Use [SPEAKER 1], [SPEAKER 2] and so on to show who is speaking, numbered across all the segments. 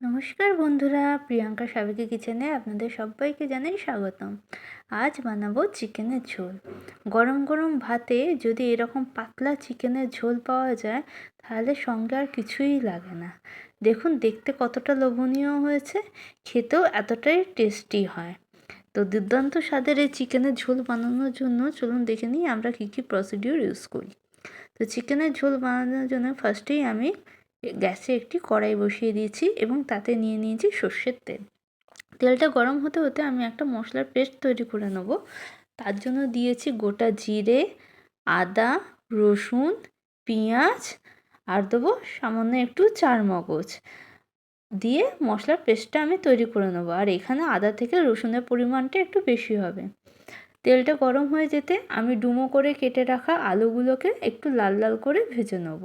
[SPEAKER 1] নমস্কার বন্ধুরা, প্রিয়াঙ্কা সাবেকি কিচেনে আপনাদের সবাইকে জানাই স্বাগতম। আজ বানাবো চিকেনের ঝোল। গরম গরম ভাতে যদি এরকম পাতলা চিকেনের ঝোল পাওয়া যায়, তাহলে সঙ্গে আর কিছুই লাগে না। দেখুন, দেখতে কতটা লোভনীয় হয়েছে, খেতেও এতটাই টেস্টি হয়। তো দুর্দান্ত স্বাদের এই চিকেনের ঝোল বানানোর জন্য চলুন দেখে নিই আমরা কী কী প্রসিডিউর ইউজ করি। তো চিকেনের ঝোল বানানোর জন্য ফার্স্টেই আমি গ্যাসে একটি কড়াই বসিয়ে দিয়েছি এবং তাতে নিয়ে নিয়েছি সর্ষের তেল। তেলটা গরম হতে হতে আমি একটা মশলার পেস্ট তৈরি করে নেব। তার জন্য দিয়েছি গোটা জিরে, আদা, রসুন, পেঁয়াজ আর দেবো সামান্য একটু চার মগজ দিয়ে মশলার পেস্টটা আমি তৈরি করে নেব। আর এখানে আদা থেকে রসুনের পরিমাণটা একটু বেশি হবে। তেলটা গরম হয়ে যেতে আমি ডুমো করে কেটে রাখা আলুগুলোকে একটু লাল লাল করে ভেজে নেব।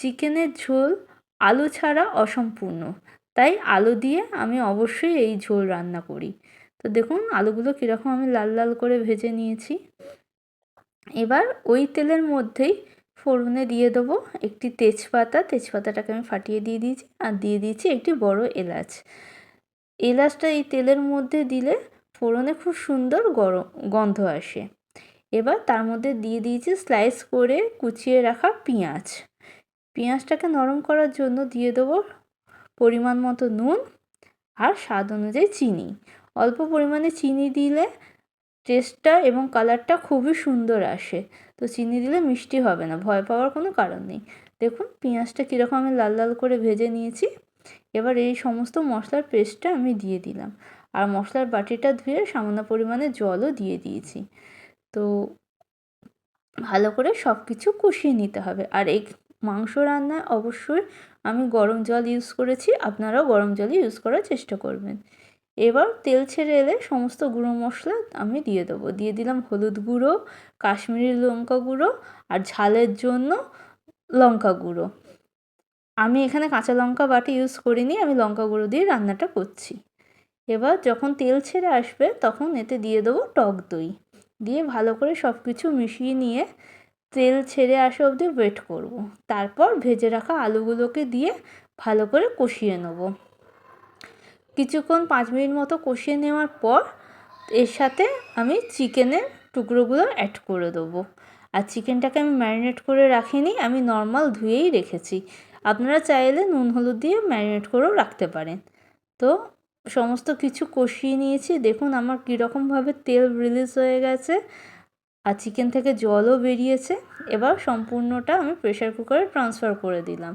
[SPEAKER 1] চিকেনের ঝোল আলু ছাড়া অসম্পূর্ণ। তাই আলু দিয়ে আমি অবশ্যই এই ঝোল রান্না করি। তো দেখুন আলুগুলো কীরকম আমি লাল লাল করে ভেজে নিয়েছি। এবার ওই তেলের মধ্যেই ফোড়নে দিয়ে দেবো একটি তেজপাতা। তেজপাতাটাকে আমি ফাটিয়ে দিয়ে দিয়েছি আর দিয়ে দিয়েছি একটি বড় এলাচ। এলাচটা এই তেলের মধ্যে দিলে ফোড়নে খুব সুন্দর গরম, গন্ধ আসে। এবার তার মধ্যে দিয়ে দিয়েছি স্লাইস করে কুচিয়ে রাখা পেঁয়াজ। পেঁয়াজটাকে নরম করার জন্য দিয়ে দেবো পরিমাণ মতো নুন আর স্বাদ অনুযায়ী চিনি। অল্প পরিমাণে চিনি দিলে টেস্টটা এবং কালারটা খুবই সুন্দর আসে। তো চিনি দিলে মিষ্টি হবে না, ভয় পাওয়ার কোনো কারণ নেই। দেখুন পেঁয়াজটা কীরকম আমি লাল লাল করে ভেজে নিয়েছি। এবার এই সমস্ত মশলার পেস্টটা আমি দিয়ে দিলাম। আর মশলার বাটিটা ধুয়ে সামান্য পরিমাণে জলও দিয়ে দিয়েছি। তো ভালো করে সব কিছু কষিয়ে নিতে হবে। আর এই মাংস রান্নায় অবশ্যই আমি গরম জল ইউজ করেছি, আপনারাও গরম জলই ইউজ করার চেষ্টা করবেন। এবার তেল ছেড়ে এলে সমস্ত গুঁড়ো মশলা আমি দিয়ে দেবো। দিয়ে দিলাম হলুদ গুঁড়ো, কাশ্মীরি লঙ্কা গুঁড়ো আর ঝালের জন্য লঙ্কা গুঁড়ো। আমি এখানে কাঁচা লঙ্কা বাটি ইউজ করিনি, আমি লঙ্কা গুঁড়ো দিয়ে রান্নাটা করছি। এবার যখন তেল ছেড়ে আসবে, তখন এতে দিয়ে দেবো টক দই। দিয়ে ভালো করে সব কিছু মিশিয়ে নিয়ে তেল ছেড়ে আসা অবধি ওয়েট করব। তারপর ভেজে রাখা আলুগুলোকে দিয়ে ভালো করে কষিয়ে নেব। কিছুক্ষণ পাঁচ মিনিট মতো কষিয়ে নেওয়ার পর এর সাথে আমি চিকেনের টুকরোগুলো অ্যাড করে দেবো। আর চিকেনটাকে আমি ম্যারিনেট করে রাখিনি, আমি নর্মাল ধুয়েই রেখেছি। আপনারা চাইলে নুন, হলুদ দিয়ে ম্যারিনেট করেও রাখতে পারেন। তো সমস্ত কিছু কষিয়ে নিয়েছি। দেখুন আমার কীরকমভাবে তেল রিলিজ হয়ে গেছে। আর চিকেন থেকে জলও বেরিয়েছে। এবার সম্পূর্ণটা আমি প্রেশার কুকারে ট্রান্সফার করে দিলাম।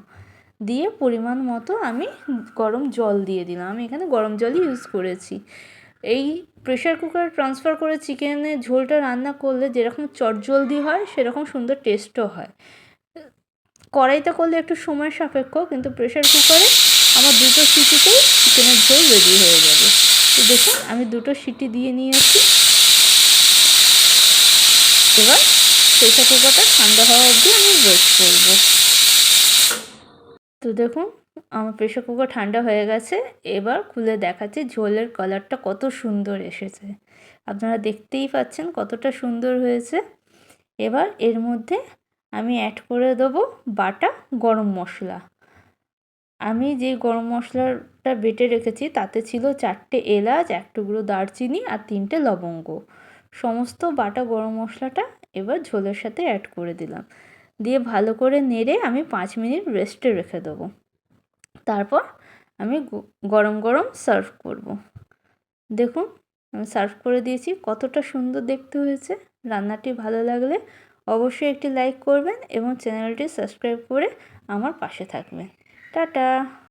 [SPEAKER 1] দিয়ে পরিমাণ মতো আমি গরম জল দিয়ে দিলাম। আমি এখানে গরম জলই ইউজ করেছি। এই প্রেশার কুকারে ট্রান্সফার করে চিকেনের ঝোলটা রান্না করলে যেরকম চটজলদি হয়, সেরকম সুন্দর টেস্টও হয়। কড়াইতে করলে একটু সময় সাপেক্ষ, কিন্তু প্রেশার কুকারে আমার দুটো সিটিতেই চিকেনের ঝোল রেডি হয়ে যাবে। তো দেখুন, আমি দুটো সিটি দিয়ে নিয়েছি। এবার প্রেশার কুকারটা ঠান্ডা হওয়া অবধি আমি ওয়েট করব। তো দেখুন, আমার প্রেশার কুকার ঠান্ডা হয়ে গেছে। এবার খুলে দেখাচ্ছি ঝোলের কালারটা কত সুন্দর এসেছে। আপনারা দেখতেই পাচ্ছেন কতটা সুন্দর হয়েছে। এবার এর মধ্যে আমি অ্যাড করে দেবো বাটা গরম মশলা। আমি যে গরম মশলাটা বেটে রেখেছি, তাতে ছিল চারটে এলাচ, এক টুকরো দারচিনি আর তিনটে লবঙ্গ। সমস্ত বাটা গরম মশলাটা এবার ঝোলের সাথে অ্যাড করে দিলাম। দিয়ে ভালো করে নেড়ে আমি পাঁচ মিনিট রেস্টে রেখে দেবো। তারপর আমি গরম গরম সার্ভ করব। দেখুন, আমি সার্ভ করে দিয়েছি, কতটা সুন্দর দেখতে হয়েছে। রান্নাটি ভালো লাগলে অবশ্যই একটি লাইক করবেন এবং চ্যানেলটি সাবস্ক্রাইব করে আমার পাশে থাকবেন। টাটা!